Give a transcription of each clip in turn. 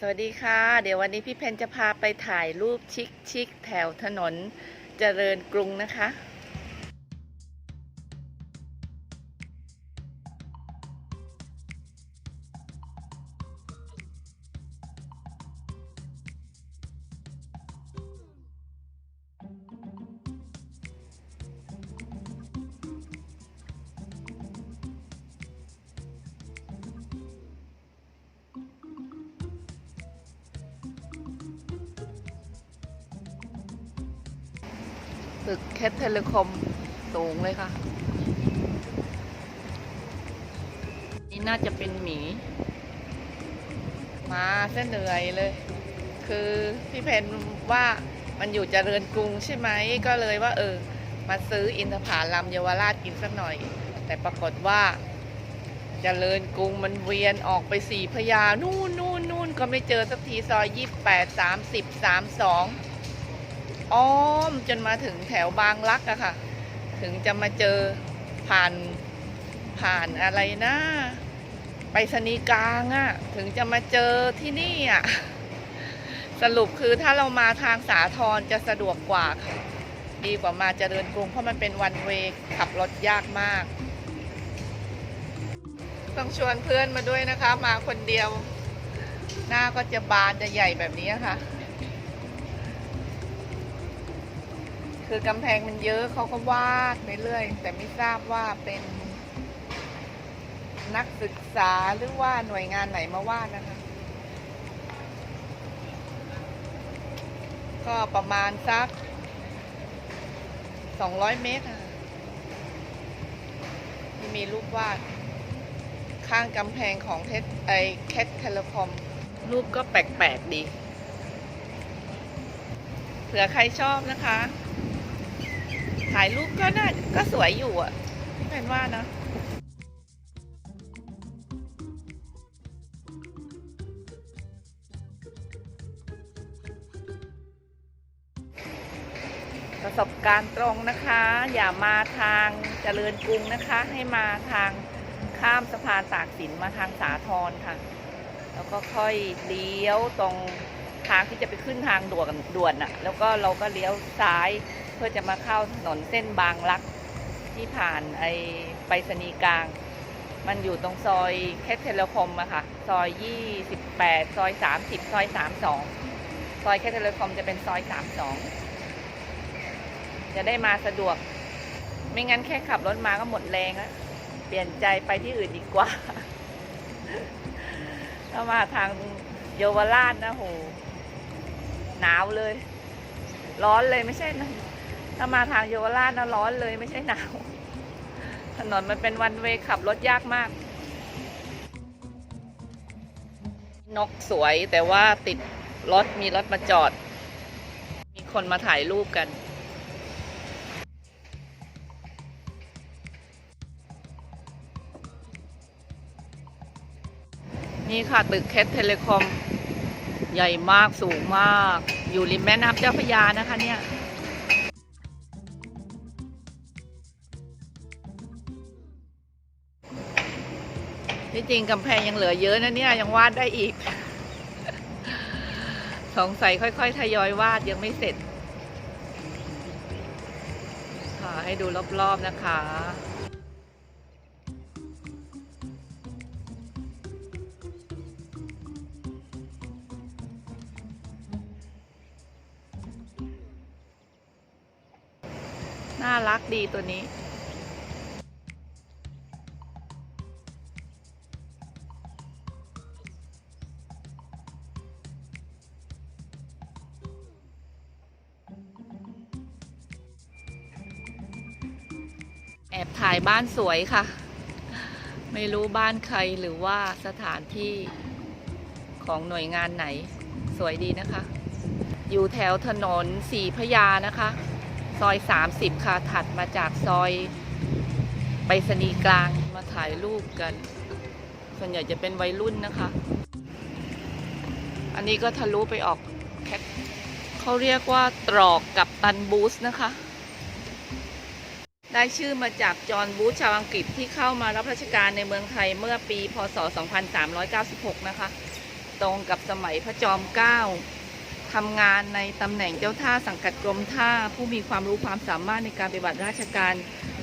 สวัสดีค่ะ เดี๋ยววันนี้พี่เพนจะพาไปถ่ายรูปชิคชิคๆแถวถนนเจริญกรุงนะคะ ตึกแคทเทเลคอมสูงเลยค่ะ นี่น่าจะเป็นหมี มาเส้นเหนื่อยเลย คือพี่เพนว่ามันอยู่จเจริญกรุงใช่ไหม ก็เลยว่า เออ มาซื้ออินทผลัมเยาวราชกินสักหน่อย แต่ปรากฏว่าจเจริญกรุงมันเวียนออกไปสี่พยา นู่นนู่นนู่นก็ไม่เจอสักทีซอยยี่แปดสามสิบสามสอง อ้อมจนมาถึงแถวบางรักอะค่ะ ถึงจะมาเจอผ่านผ่านอะไรนะไปสนีกลางอะถึงจะมาเจอที่นี่อะสรุปคือถ้าเรามาทางสาทรจะสะดวกกว่าค่ะ ดีกว่ามาเจริญกรุง เพราะมันเป็นวันเวขับรถยากมาก ต้องชวนเพื่อนมาด้วยนะคะ มาคนเดียว หน้าก็จะบานจะใหญ่แบบนี้ค่ะ คือกำแพงมันเยอะเขาก็วาดไปเรื่อย แต่ไม่ทราบว่าเป็น นักศึกษาหรือว่าหน่วยงานไหนมาวาดนะคะ ก็ประมาณสัก200เมตรค่ะที่มีรูปวาด ข้างกำแพงของเทสไอแคทเทเลคอม รูปก็แปลก ๆ ดีเผื่อใครชอบนะคะ ถ่ายรูปก็น่าก็สวยอยู่อะเป็นว่านะประสบการณ์ตรงนะคะ อย่ามาทางเจริญกรุงนะคะ ให้มาทางข้ามสะพานตากสินมาทางสาทรค่ะ แล้วก็ค่อยเลี้ยวตรงทางที่จะไปขึ้นทางด่วนด่วนน่ะแล้วก็เราก็เลี้ยวซ้าย เพื่อจะมาเข้าถนนเส้นบางรักที่ผ่านไอไปรษณีกลาง มันอยู่ตรงซอยแคทเทเลคอมอะค่ะ ซอย 28 ซอย 30 ซอย 32 ซอยแคทเทเลคอมจะเป็นซอย 32 จะได้มาสะดวก ไม่งั้นแค่ขับรถมาก็หมดแรงแล้วเปลี่ยนใจไปที่อื่นดีกว่า ถ้ามาทางเยาวราชนะโห หนาวเลย ร้อนเลยไม่ใช่นะ ถ้ามาทางเยาวราชนะร้อนเลยไม่ใช่หนาว ถนนมันเป็นวันเวขับรถยากมาก นกสวยแต่ว่าติดรถมีรถมาจอด มีคนมาถ่ายรูปกันนี่ค่ะ ตึกแคทเทเลคอม ใหญ่มากสูงมาก อยู่ริมแม่น้ำเจ้าพระยานะคะเนี่ย ที่จริงกำแพงยังเหลือเยอะนะเนี่ยยังวาดได้อีก สงสัยค่อย ๆ ทยอยวาดยังไม่เสร็จ ค่ะให้ดูรอบๆนะคะน่ารักดีตัวนี้ บ้านสวยค่ะ ไม่รู้บ้านใครหรือว่าสถานที่ของหน่วยงานไหน สวยดีนะคะ อยู่แถวถนนสีพยานะคะ ซอย 30 ค่ะ ถัดมาจากซอยไปรษณีกลางมาถ่ายรูปกัน ส่วนใหญ่จะเป็นวัยรุ่นนะคะ อันนี้ก็ทะลุไปออกแคทเขาเรียกว่าตรอกกับตันบูสนะคะ ได้ชื่อมาจากจอห์นบูธชาวอังกฤษที่เข้ามารับราชการในเมืองไทยเมื่อปี พศ 2396 นะคะ ตรงกับสมัยพระจอมเกล้าทำงานในตำแหน่งเจ้าท่าสังกัดกรมท่า ผู้มีความรู้ความสามารถในการปฏิบัติราชการ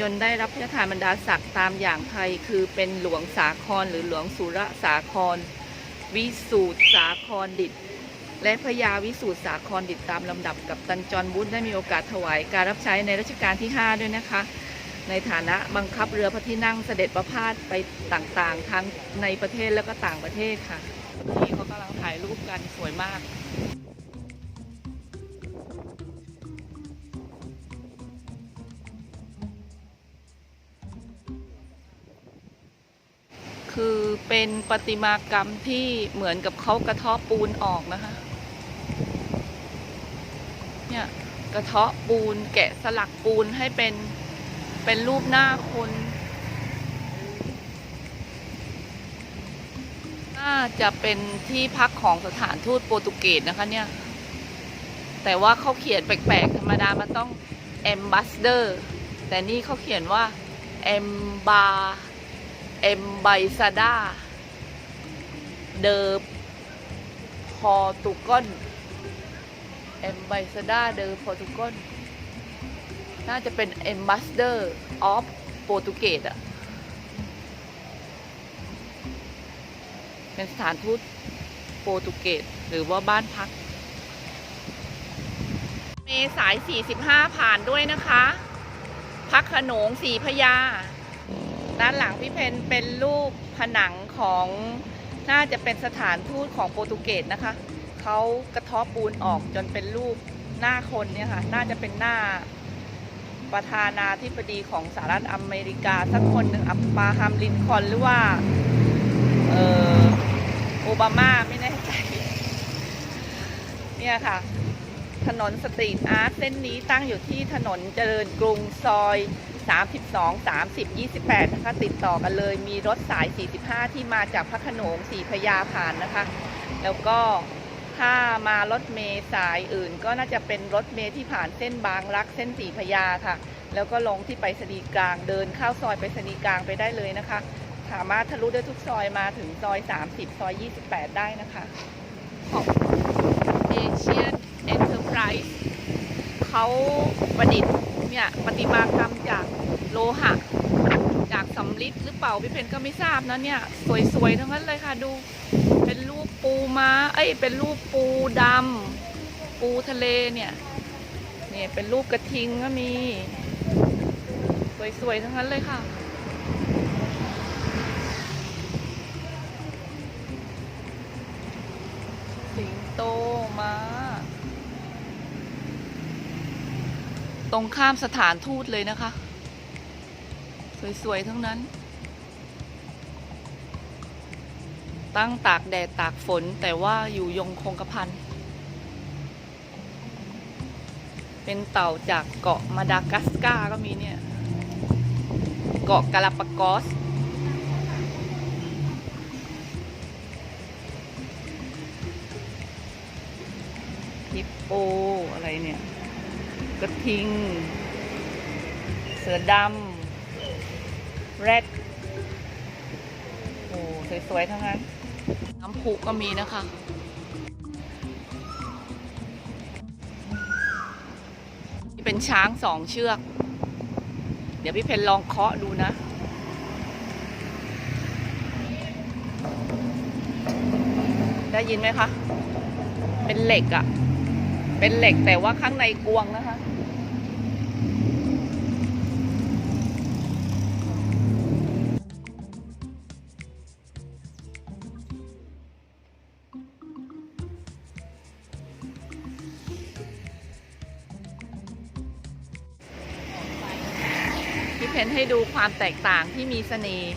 จนได้รับพระราชทานบรรดาศักดิ์ตามอย่างไทย คือเป็นหลวงสาครหรือหลวงสุรสาคร วิสูตรสาครดิต และพระยาวิสูตรสาครดิตตามลำดับกับตันจรบุญได้มีโอกาสถวายการรับใช้ในรัชกาลที่ 5 ด้วยนะคะ ในฐานะบังคับเรือพระที่นั่งเสด็จประพาสไปต่างๆ ทั้งในประเทศแล้วก็ต่างประเทศค่ะที่เขากำลังถ่ายรูปกันสวยมากคือเป็นประติมากรรมที่เหมือนกับเขากระทาะปูนออกนะคะ เนี่ย กระเทาะปูน แกะสลักปูนให้เป็นเป็นรูปหน้าคน น่าจะเป็นที่พักของสถานทูตโปรตุเกสนะคะเนี่ย แต่ว่าเขาเขียนแปลกๆ ธรรมดามันต้อง ambassador แต่นี่เขาเขียนว่า emba embaisador de Portugal Ambassador de Portugal น่าจะเป็น Ambassador of Portuguese อะเป็นสถานทูตโปรตุเกสหรือว่าบ้านพักเมสาย 45 ผ่านด้วยนะคะ พักขนงสีพญาด้านหลังพี่เพนเป็นรูปผนังของน่าจะเป็นสถานทูตของโปรตุเกสนะคะ เขากระทาะปูนออกจนเป็นรูปหน้าคนเนี่ยค่ะ น่าจะเป็นหน้าประธานาธิบดีของสหรัฐอเมริกาสักคนหนึ่งอับปาฮัมลินคอนหรือว่าเออโอบามาไม่แน่ใจ เนี่ยค่ะ ถนนสตรีทอาร์ตเส้นนี้ตั้งอยู่ที่ถนนเจริญกรุงซอย 32 30 28 นะคะ ติดต่อกันเลย มีรถสาย 45 ที่มาจากพระขนงสีพญาผ่านนะคะ แล้วก็ ถ้ามารถเมย์สายอื่น ก็น่าจะเป็นรถเมย์ที่ผ่านเส้นบางรักเส้นสีพญาค่ะ แล้วก็ลงที่ไปรษณีกลางเดินเข้าซอยไปรษณีกลางไปได้เลยนะคะ สามารถทะลุได้ทุกซอยมาถึงซอย 30 ซอย 28 ได้นะคะ ของ Asian Enterprise เขาประดิษฐ์เนี่ยประติมากรรมจากโลหะ จากสำลิดหรือเปล่าพี่เพนก็ไม่ทราบนะเนี่ย สวยๆทั้งนั้นเลยค่ะดู เป็นรูปปูม้า เอ้ย เป็นรูปปูดำ ปูทะเลเนี่ย เนี่ยเป็นรูปกระทิงก็มี สวยๆ ทั้งนั้นเลยค่ะ สิงโตม้า ตรงข้ามสถานทูตเลยนะคะ สวยๆ ทั้งนั้น ตั้งตากแดดตากฝนแต่ว่าอยู่ยงคงกระพัน เป็นเต่าจากเกาะมาดากัสการ์ก็มีเนี่ย เกาะกาลาปากอส ฮิปโป อะไรเนี่ย กระทิง เสือดำแรดโอ้สวยๆทั้งนั้น น้ำพุก็มีนะคะนี่เป็นช้างสองเชือก เดี๋ยวพี่เพนลองเคาะดูนะได้ยินไหมคะ เป็นเหล็กอะเป็นเหล็กแต่ว่าข้างในกวงนะ เพนให้ดูความแตกต่างที่มีเสน่ห์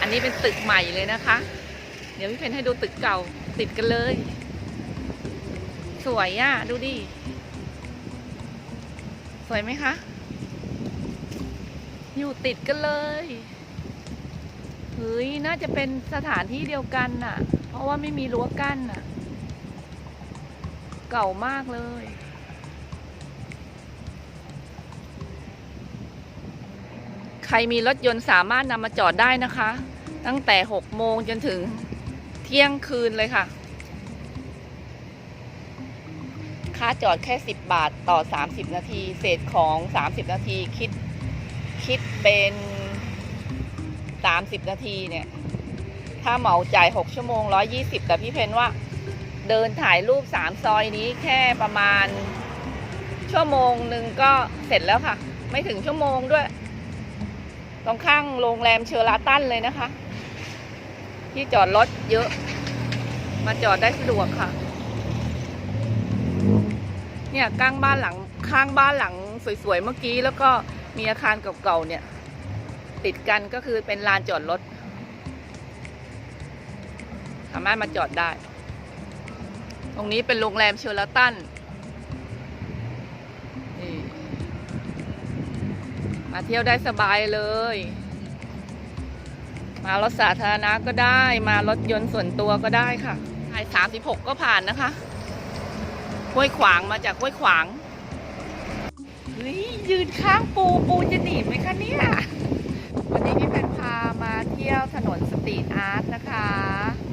อันนี้เป็นตึกใหม่เลยนะคะ เดี๋ยวพี่เพนให้ดูตึกเก่าติดกันเลย สวยอะ ดูดิ สวยไหมคะ อยู่ติดกันเลยเฮ้ยน่าจะเป็นสถานที่เดียวกันน่ะ เพราะว่าไม่มีรั้วกั้นน่ะ เก่ามากเลย ใครมีรถยนต์สามารถนำมาจอดได้นะคะ ตั้งแต่6โมงจนถึงเที่ยงคืนเลยค่ะ ค่าจอดแค่ 10 บาทต่อ 30 นาที เศษของ 30 นาทีคิดคิดเป็น 30 นาทีเนี่ย ถ้าเหมาจ่าย 6 ชั่วโมง 120 แต่พี่เพนว่าเดินถ่ายรูป 3 ซอยนี้แค่ประมาณชั่วโมงหนึ่งก็เสร็จแล้วค่ะ ไม่ถึงชั่วโมงด้วย ตรงข้างโรงแรมเชอราตันเลยนะคะ ที่จอดรถเยอะ มาจอดได้สะดวกค่ะ เนี่ยข้างบ้านหลังข้างบ้านหลังสวยๆเมื่อกี้ แล้วก็มีอาคารเก่าๆเนี่ย ติดกันก็คือเป็นลานจอดรถสามารถมาจอดได้ ตรงนี้เป็นโรงแรมเชอราตัน มาเที่ยวได้สบายเลย มารถสาธารณะก็ได้ มารถยนต์ส่วนตัวก็ได้ค่ะสายสามสิบหกก็ผ่านนะคะห้วยขวางมาจากห้วยขวางเฮ้ยยืนข้างปูปูจะหนีบไหมคะเนี่ย วันนี้พี่แพนพามาเที่ยวถนนสตรีทอาร์ตนะคะ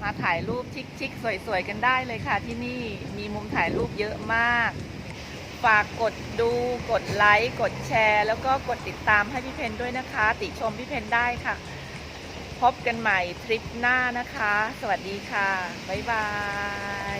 มาถ่ายรูปชิคๆสวยๆกันได้เลยค่ะที่นี่มีมุมถ่ายรูปเยอะมาก ฝากกดดูกดไลค์ กดแชร์ แล้วก็กดติดตามให้พี่เพนด้วยนะคะ ติชมพี่เพนได้ค่ะ พบกันใหม่ทริปหน้านะคะ สวัสดีค่ะ บ๊ายบาย